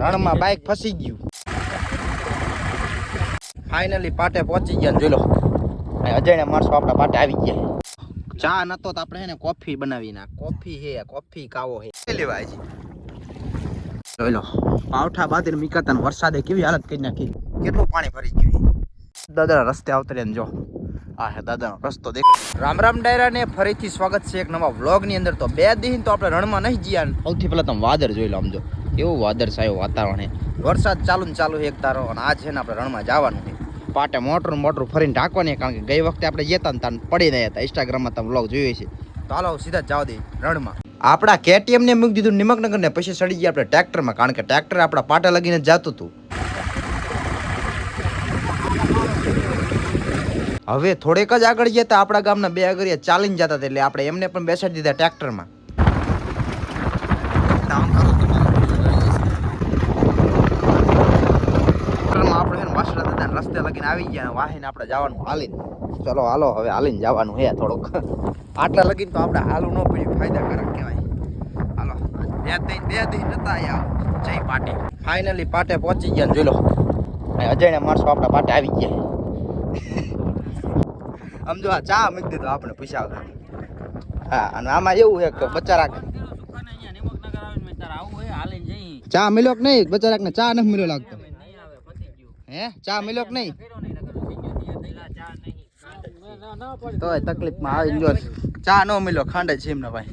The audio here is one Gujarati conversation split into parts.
રણમાં બાઇક ફસી ગયું. ફાઇનલી પાટે પહોંચી ગયા જોઈ લો. અજાણ્યા માણસો આપણા પાટે આવી ગયા. ચા નતો તો આપણે હે ને કોફી બનાવી ના. કોફી હે, કોફી કાવો હે. લેવા છે જોઈ લો. પાવઠા બાદ મિકાતા વરસાદે કેવી હાલત કરી નાખી. કેટલું પાણી ભરી ગયું દાદા રસ્તે આવતરે જો. આ હે દાદાનો રસ્તો દેખ. રામ રામ ડાયરા ને ફરીથી સ્વાગત છે એક નવા વ્લોગની અંદર. તો બે દિન તો આપણે રણમાં નહીં ગયા સૌથી પહેલા તમે વાદર જોઈ લો આમ જો. એવું વાદળ સાયું વાતાવરણ હે વરસાદ ચાલુ ને ચાલુ છે એક તારો, અને આ છે ને આપણે રણમાં જવાનું છે. પાટે મોટર મોટર ફરીને ઢાંકવાની કારણ કે ગઈ વખતે આપણે જતા ને તાન પડી રહ્યા હતા. ઇન્સ્ટાગ્રામમાં તમે બ્લોગ જોઈએ છે તો હાલો સીધા જવા દે રણમાં. આપણા કેટીએમ ને મૂકી દીધું નિમકનગર ને પછી સડી ગયા આપણે ટ્રેક્ટરમાં, કારણ કે ટ્રેક્ટર આપણા પાટા લગીને જતું હતું. હવે થોડેક જ આગળ ગયા હતા આપણા ગામના બે આગળ ચાલીને જતા એટલે આપણે એમને પણ બેસાડી દીધા ટ્રેક્ટરમાં આપણે છે ને વાસણા દાદાને લગીને આવી ગયા વાહીને આપણે જવાનું હાલીને. ચલો હાલો હવે હાલીને જવાનું હે થોડુંક. આટલા લગીને તો આપણે હાલું ન પડ્યું ફાયદાકારક કહેવાય. હાલો બે દિન બે દિન નતા આયા. જય પાટે. ફાઇનલી પાટે પહોંચી ગયા ને જોઈ લો. અજયને માણસો આપણા પાટે આવી ગયા. આમ જો આ ચા મૂકી દીધો આપણે પૈસા. હા અને આમાં એવું છે કે બચારા ચા મિલ્યો કે નહીં? બચારાક ને ચા નથી મિલ્યો લાગતો. હે? ચા મિલ્યો કે નહીં? તોય તકલીફમાં આવી જો ચા નો મિલ્યો ખાંડ જ છે એમને ભાઈ.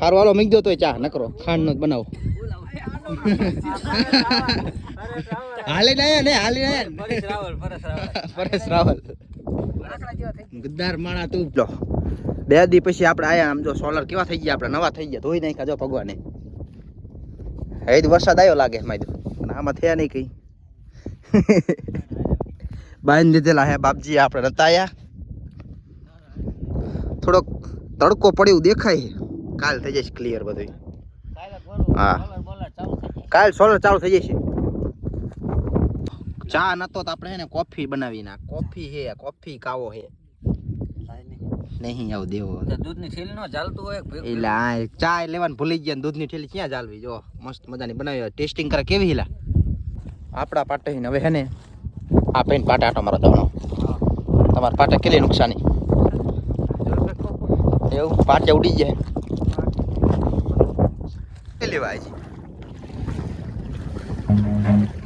હારું હાલો મીક દો તોય ચા નકરો ખાંડ નો જ બનાવો. હાલી ના ને હાલી ના. પરેશ રાવલ ગદ્દાર માણા તું લો. બે દી પછી આપણે આયા આમ જો સોલર કેવા થઈ ગયા આપણે નવા થઈ ગયા ધોઈ નાખ્યા જો ભગવાને. હે જ વરસાદ આવ્યો લાગે માય આમાં થયા નહીં કઈ. બાંધી દીધેલા હે બાપજી આપણે રતાયા થોડોક તડકો પડ્યો દેખાય કાલ થઈ જશે ક્લિયર બધું હા. કાલ સોલર ચાલુ થઈ જશે. ચા નતો તો આપણે એને કોફી બનાવી ના કોફી હે કોફી કાવો હે. નહીં આવું દેવો દૂધની થેલી નો ચાલતું હોય એટલે હા ચા લેવાનું ભૂલી ગયા ને દૂધની થેલી ક્યાં ચાલવી? જો મસ્ત મજાની બનાવી ટેસ્ટિંગ કરે કેવી હિલા આપણા પાટે હવે હે ને આ પેન પાટે આટો મારો દવાનો. તમારા પાટે કેટલી નુકસાની? એવું? પાટે ઉડી જાય કેટલી વાય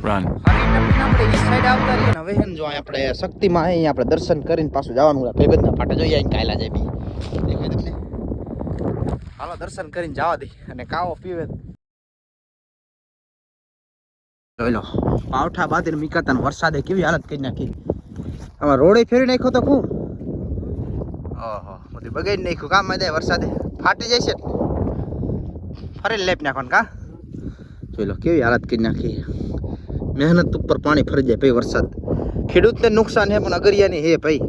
Run. આપણે ઈ સાઈડ આવતા રહીએ ને હવે જો આપણે શક્તિમાં અહીં આપણે દર્શન કરીને પાછું જવાનું ભેગતના પાટે જોઈએ અહીં કાયલા જાય બી દેખાય તમને? હાલો દર્શન કરીને જવા દે. અને કાવો પીવે. જોઈ લો, પાવઠા બાદ મીકાતા ને વરસાદે કેવી હાલત કરી નાખી. આમાં રોડે ફેરી નાખ્યો તો કું ઓહો, બધું બગાડી નાખ્યું, કામમાં વરસાદે. ફાટી જાય છે ફરી લેપ નાખવાનું કા? જોઈ લો, કેવી હાલત કરી નાખી. મહેનત ઉપર પાણી ફરી જાય ભાઈ વરસાદ. ખેડૂતને નુકસાન હે, પણ અગરિયાની હે ભાઈ.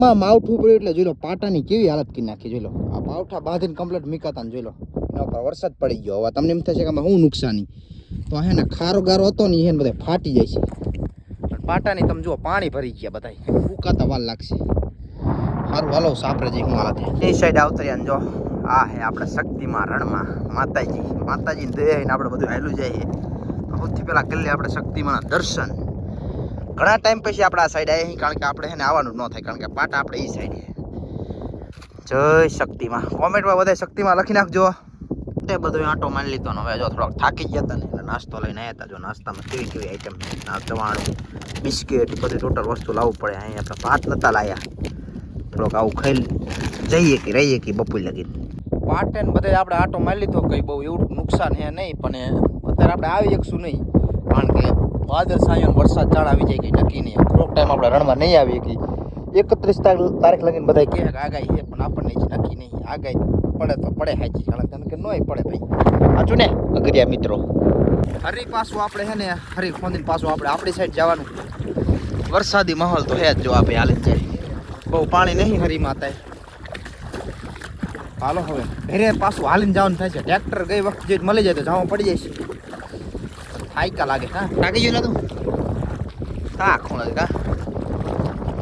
માં માવઠું પડ્યું એટલે જોઈ લો, પાટાની કેવી હાલત કરી નાખી, જોઈ લો. આ પાવઠા બાંધીને કમ્પ્લીટ મીકાતા જોઈ લો. એના ઉપર વરસાદ પડી ગયો. હવે તમને એમ થશે કે આમાં શું નુકસાની? તો હે ને ખારો ગારો હતો ને એને બધા ફાટી જાય છે. પાટાની તમે જુઓ પાણી ભરી ગયા બધા ફૂકાતા વાલ લાગશે. સારું હાલો સાપરે જઈ હું હાલત એ સાઈડ આવતરી જો આ હે આપણે શક્તિમાં રણમાં માતાજી. માતાજીને દયા આપણે બધું હાલું જઈએ સૌથી પહેલાં કરી આપણે શક્તિમાં દર્શન. ઘણા ટાઈમ પછી આપણે આ સાઈડ આવી કારણ કે આપણે એને આવવાનું ન થાય કારણ કે પાટા આપણે એ સાઈડ જય શક્તિમાં કોમેન્ટમાં બધા શક્તિમાં લખી નાખજો. તે બધું આંટો મારી લીધો ને હવે જો થોડોક થાકી ગયા હતા ને એટલે નાસ્તો લઈને આવ્યા હતા. જો નાસ્તામાં કેવી કેવી આઈટમ ચવાણું બિસ્કિટ બધી ટોટલ વસ્તુ લાવવું પડે. અહીં આપણે ભાત નતા લાયા. થોડોક આવું ખાઈ જઈએ કે રહીએ કે બપોર લગીને. પાટે ને બધે આપણે આટો મારી લીધો, કંઈ બહુ એવું નુકસાન હે નહીં, પણ અત્યારે આપણે આવી શકશું નહીં. કારણ કે વાદળ સાયો વરસાદ જાણ આવી જાય કંઈ નક્કી નહીં. થોડોક ટાઈમ આપણે રણમાં નહીં આવી કે એકત્રીસ તારીખ લગીને બધા કહે કે આગાહી છે પણ આપણને હજી નક્કી નહીં. આગાહી પડે તો પડે હાજી કારણ કે નોય પડે ભાઈ. સાચું ને અગરિયા મિત્રો? હરી પાછું આપણે છે ને હરી ખોંદીને પાછું આપણે આપણી સાઈડ જવાનું. વરસાદી માહોલ તો હે જ જો આપણે હાલે જાય બહુ પાણી નહીં હરી થાય હાલો હવે ઘરે પાછું હાલીને જવાનું થાય છે. ટ્રેક્ટર ગઈ વખત જે મળી જાય તો જવા પડી જાય છે. હાઈકા લાગે હા? લાગી ગયું તું? હા ખૂણ હા?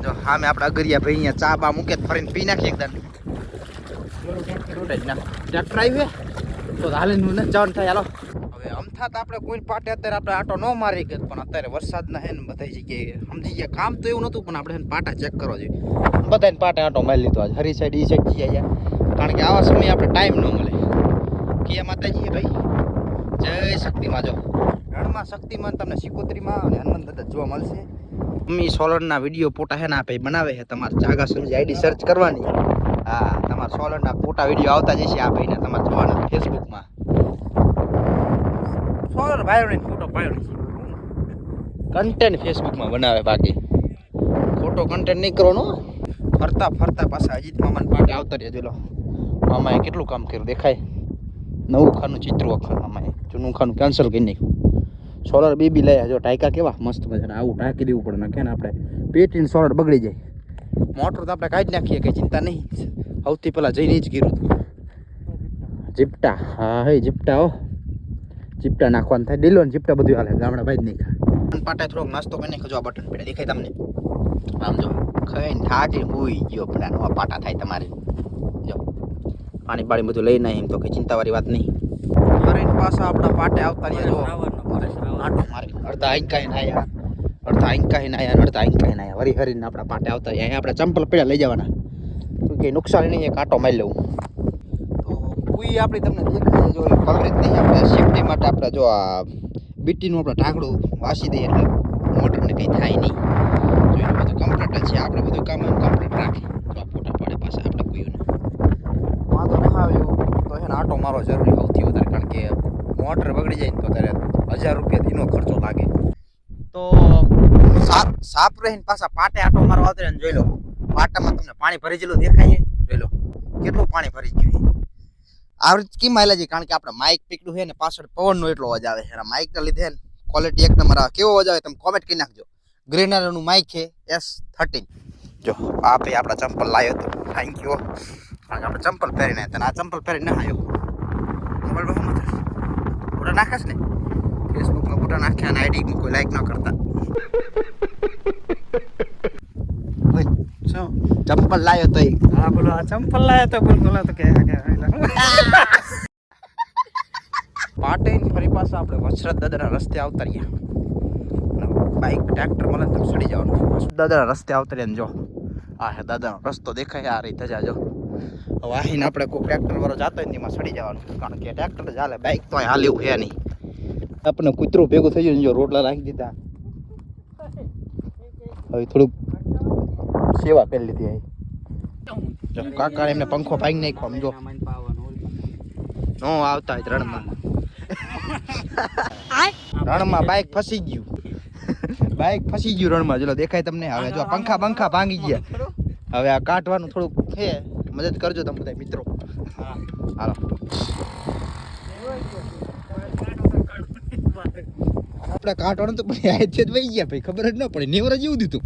જો હા મેં આપણે અગરિયા ભાઈ અહીંયા ચા બા મૂકે ફરીને પી નાખીએ એકદમ આવી તો નથી જવાનું થાય, હાલો. હવે અમથા થાત આપણે કોઈ પાટે, અત્યારે આપણે આટો ન મારી ગયો પણ અત્યારે વરસાદના હે ને બધા જગ્યાએ. સમજી ગયા, કામ તો એવું નહોતું, પણ આપણે પાટા ચેક કરવા જોઈએ. બધાને પાટે આટો મારી લીધો આજ. હરી સાઈડ ઈ સાઈડ કારણ કે આવા સમયે આપણે ટાઈમ ન મળે. કિયા માતાજી ભાઈ? જય શક્તિમાં જો. રણમાં શક્તિમાન તમને શિકોત્રીમાં અને હનુમાન દાદા જોવા મળશે. મમ્મી સોલરના વીડિયો પોટા હે ને ભાઈ બનાવે છે. તમારે જાગા સમજી આઈડી સર્ચ કરવાની. હા. તમારા સોલરના ફોટા વીડિયો આવતા જશે આ ભાઈને તમારે જોવાના ફેસબુકમાં. સોલર ભાઈઓને ફોટો પાડ્યો કન્ટેન્ટ ફેસબુકમાં બનાવે બાકી. ખોટો કન્ટેન્ટ નહીં કરવાનો. ફરતા ફરતા પાછા અજીત મામાને પાટે આવતા રહ્યા જોલો મામાએ કેટલું કામ કર્યું દેખાય? નવું ખાનું ચિત્ર વખત મામાએ. જૂનું ખાનું કેન્સલ કરી નાખ્યું. સોલર બેબી લઈ જો ટાંકા કેવા? મસ્ત મજાના. આવું ટાંકી દેવું પડે ને આપણે. પેટીને સોલર બગડી જાય. મોટર તો આપણે કાઢી નાખીએ કંઈ ચિંતા નહીં. સૌથી પહેલાં જઈને જ ગીરું હતું જીપટા હા હે જીપટા હો. જીપટા નાખવાનું થાય. ડીલો ને જીપટા બધું હાલે ગામડા ભાઈ જ નહીં ખા પાટા થોડોક નાસ્તો કરીને ખજો આ બટન પડે દેખાય તમને. આમ જો ખાઈને ઠાટી હુઈ ગયો પણ નવા પાટા થાય તમારે. જો પાણી પાણી બધું લઈને નાખી એમ તો કઈ ચિંતાવાળી વાત નહીં. ફરીને પાછા આપણા પાટે આવતા રહ્યા જો. આટો મારી અડધા હિન આયા. અડધા આંકા આવ્યા આયા અડધા આંકા ના આવ્યા હરી હરીને આપણા પાટે આવતા રહ્યા. અહીંયા આપણે ચંપલ પડ્યા લઈ જવાના. કંઈ નુકસાન નહીં એક આટો મારી લઉં. તો કોઈ આપણી તમને દેખાય જો કવરેજ નહીં, આપણે સેફટી માટે આપણે જો આ બીટીનું આપણે ઢાંકડું વાસી દઈએ એટલે મોટરને કંઈ થાય નહીં. તો એનું બધું કમ્પ્લીટ છે. આપણે બધું કામ કમ્પ્લીટ રાખી. તો ફોટા પાડે પાસે આપણે કોઈને વાંધો ના આવ્યો તો એને આટો મારો જરૂરી સૌથી વધારે, કારણ કે મોટર બગડી જાય ને તો ત્યારે હજાર રૂપિયા એનો ખર્ચો લાગે. તો સાપ સાપ રહીને પાછા પાટે આટો મારવા આવતા જોઈ લો. પાટામાં તમને પાણી ભરી જેલું દેખાય? જોઈ કેટલું પાણી ભરી ગયું છે. આ રીતે કેમ આવેલા છે? કારણ કે આપણે માઇક પીકડું છે ને, પાછળ પવનનો એટલો અવાજ આવે છે. માઇકના લીધે ક્વોલિટી એક નંબર આવે. કેવો અવાજ આવે તમે કોમેન્ટ કરી નાખજો. ગ્રેનરનું માઇક છે એસ થર્ટીન જો, આ ભાઈ આપણા ચંપલ લાવ્યો હતો થેન્ક યુ કારણ કે આપણે ચંપલ પહેરીને તને આ ચંપલ પહેરીને આવ્યો. મોબાઈલ બહુ મત ફોટા ને? ફેસબુકમાં ફોટા નાખ્યા અને આઈડી કોઈ લાઈક ન કરતા ઓય, શું ચંપલ લાવ્યો તો હા બોલો આ ચંપલ લાયો તો બોલ બોલો તો કે પાટે ફરી પાછા આપણે વસરત દાદાના રસ્તે આવતા રહ્યા. બાઈક ટ્રેક્ટર મળે ને તો સડી જવાનું. દાદાના રસ્તે આવતા રહ્યા ને જો. આ હે દાદાનો રસ્તો દેખાય આ રીતે જાજો હવે આહીને આપણે કોઈ ટ્રેક્ટર વાળો જતો હોય એમાં સડી જવાનું. કારણ કે ટ્રેક્ટર ચાલે બાઈક બાઇક તો અહીં હાલે એવું હે નહીં. આપણે કૂતરું ભેગું થઈ ગયું જો રોટલા રાખી દીધા. હવે થોડુંક સેવા કરી લીધી અહીં કાકા એમને પંખો ભાઈ નાખ્યો આમ જો. આમાં પાવાનું, ઓલું નો આવતા હોય રણમાં. રણમાં બાઇક ફસી ગયું. બાઇક ફસી ગયું રણમાં. ચલો દેખાય તમને? હવે જો પંખા પંખા ભાંગી ગયા. હવે આ કાઢવાનું થોડુંક છે. મદદ કરજો તમે બધા મિત્રો. હાલો. આપણે કાઢવાનું તો પછી આ જ વહી ગયા ભાઈ. ખબર જ ન પડે. નેવરા જેવું દીધું.